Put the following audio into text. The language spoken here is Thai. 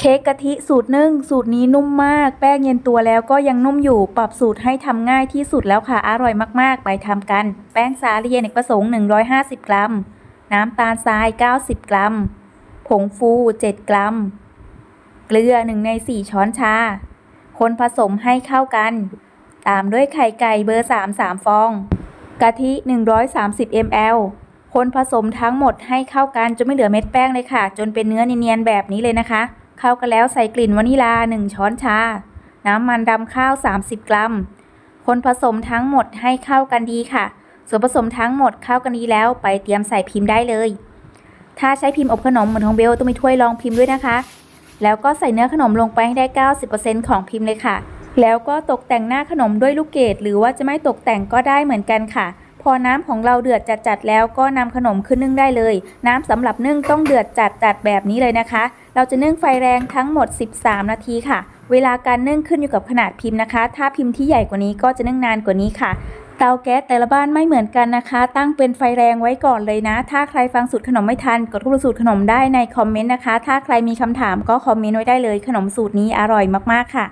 เค้กกะทิสูตรนึ่งสูตรนี้นุ่มมาก แป้งเย็นตัวแล้วก็ยังนุ่มอยู่ ปรับสูตรให้ทำง่ายที่สุดแล้วค่ะ อร่อยมากๆ ไปทำกัน แป้งสาลีอเนกประสงค์ 150 กรัม น้ำตาลทราย 90 กรัม ผงฟู 7 กรัม เกลือ 1 ใน 4 ช้อนชา คนผสมให้เข้ากัน ตามด้วยไข่ไก่เบอร์ 3 3 ฟอง กะทิ 130 ml คนผสมทั้งหมดให้เข้ากันจนไม่เหลือเม็ดแป้งเลยค่ะ จนเป็นเนื้อเนียนๆแบบนี้เลยนะคะ เข้ากันแล้วใส่กลิ่นวานิลา 1 ช้อนชา น้ำมันดำข้าว 30 กรัม คนผสมทั้งหมดให้เข้ากันดีค่ะ ส่วนผสมทั้งหมดเข้ากันดีแล้วไปเตรียมใส่พิมพ์ได้เลย ถ้าใช้พิมพ์อบขนมเหมือนของเบลต้องมีถ้วยรองพิมพ์ด้วยนะคะ แล้วก็ใส่เนื้อขนมลงไปให้ได้ 90%ของพิมพ์เลยค่ะ แล้วก็ตกแต่งหน้าขนมด้วยลูกเกดหรือว่าจะไม่ตกแต่งก็ได้เหมือนกันค่ะพอน้ำของเราเดือดจัดๆแล้วก็นำขนมขึ้นนึ่งได้เลย น้ำสำหรับนึ่งต้องเดือดจัดๆแบบนี้เลยนะคะ เราจะนึ่งไฟแรงทั้งหมด 13 นาทีค่ะ เวลาการนึ่งขึ้นอยู่กับขนาดพิมพ์นะคะ ถ้าพิมพ์ที่ใหญ่กว่านี้ก็จะนึ่งนานกว่านี้ค่ะ เตาแก๊สแต่ละบ้านไม่เหมือนกันนะคะ ตั้งเป็นไฟแรงไว้ก่อนเลยนะ ถ้าใครฟังสูตรขนมไม่ทันกดรูปสูตรขนมได้ในคอมเมนต์นะคะ ถ้าใครมีคำถามก็คอมเมนต์ไว้ได้เลย ขนมสูตรนี้อร่อยมากๆค่ะ